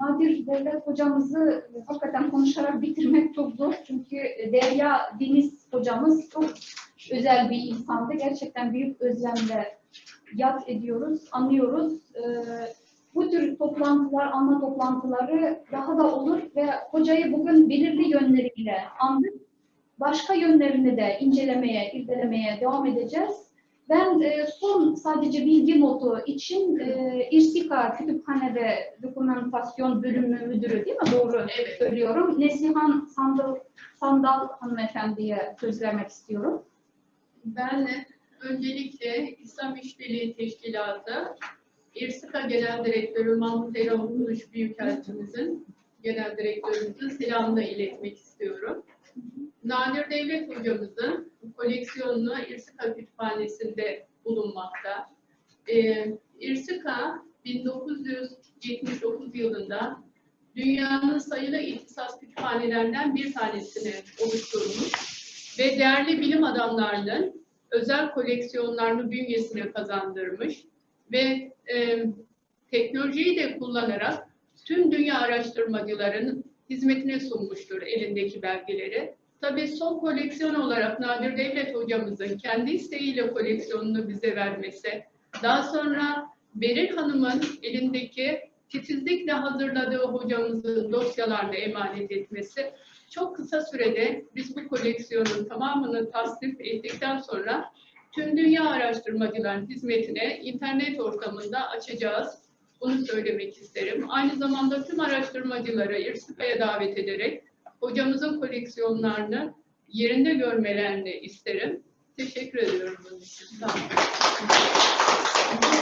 Nadir Devlet hocamızı hakikaten konuşarak bitirmek çok zor. Çünkü Derya Deniz hocamız çok özel bir insandı. Gerçekten büyük özlemle yad ediyoruz, anlıyoruz. Ee, bu tür toplantılar, anma toplantıları daha da olur ve hocayı bugün belirli yönleriyle andık. Başka yönlerini de incelemeye, irdelemeye devam edeceğiz. Ben e, son sadece bilgi notu için e, İrsika Kütüphane ve Dokumentasyon Bölümü Müdürü değil mi? Doğru Evet. söylüyorum. Neslihan Sandal, Sandal hanımefendiye söz vermek istiyorum. Ben öncelikle İslam İşbirliği Teşkilatı İRSİKA Genel Direktörü Mahmut Erol Kuruş Büyükelçimizin Genel Direktörümüzün selamını iletmek istiyorum. Nadir Devlet Hocamızın koleksiyonunu İRSİKA Kütüphanesi'nde bulunmakta. Ee, İRSİKA 1979 yılında dünyanın sayılı ihtisas kütüphanelerinden bir tanesini oluşturmuş ve değerli bilim adamlarının özel koleksiyonlarını bünyesine kazandırmış ve e, teknolojiyi de kullanarak tüm dünya araştırmacıların hizmetine sunmuştur elindeki belgeleri. Tabii son koleksiyon olarak Nadir Devlet hocamızın kendi isteğiyle koleksiyonunu bize vermesi, daha sonra Beril Hanım'ın elindeki titizlikle hazırladığı hocamızın dosyalarını emanet etmesi çok kısa sürede biz bu koleksiyonun tamamını tasnif ettikten sonra tüm dünya araştırmacıların hizmetine internet ortamında açacağız. Bunu söylemek isterim. Aynı zamanda tüm araştırmacıları İRSİKA'ya davet ederek hocamızın koleksiyonlarını yerinde görmelerini isterim. Teşekkür ediyorum bunun için. Sağ olun.